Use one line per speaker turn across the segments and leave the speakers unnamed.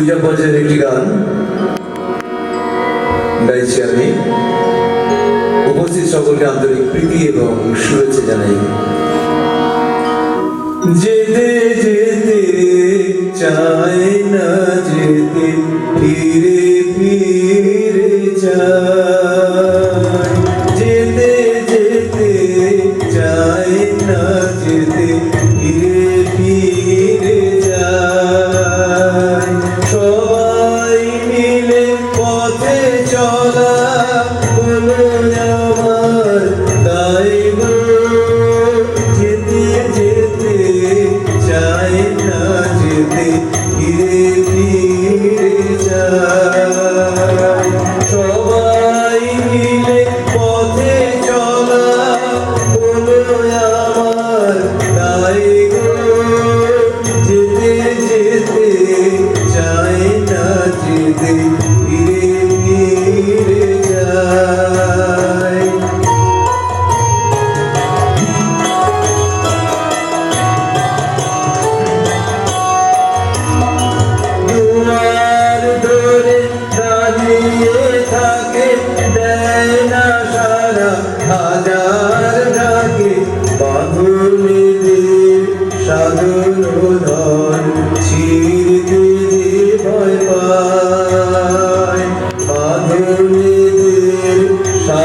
পূজা পর্যায়ের একটি গান গাইছি আমি। উপস্থিত সকলকে আন্তরিক প্রীতি এবং শুভেচ্ছা জানাই। যে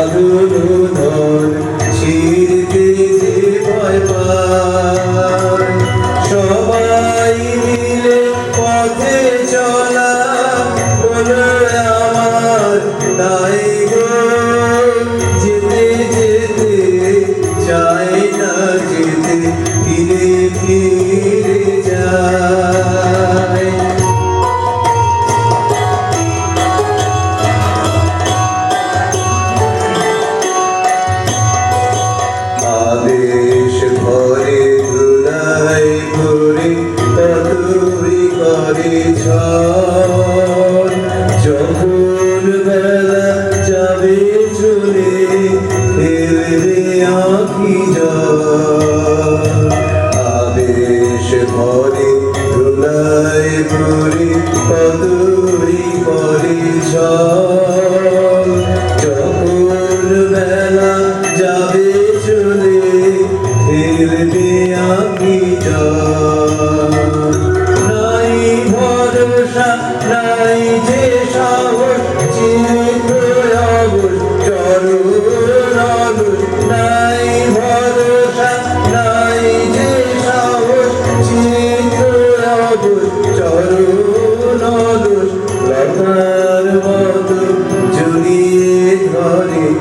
Hallelujah. আবেশ ভরে ধুলাই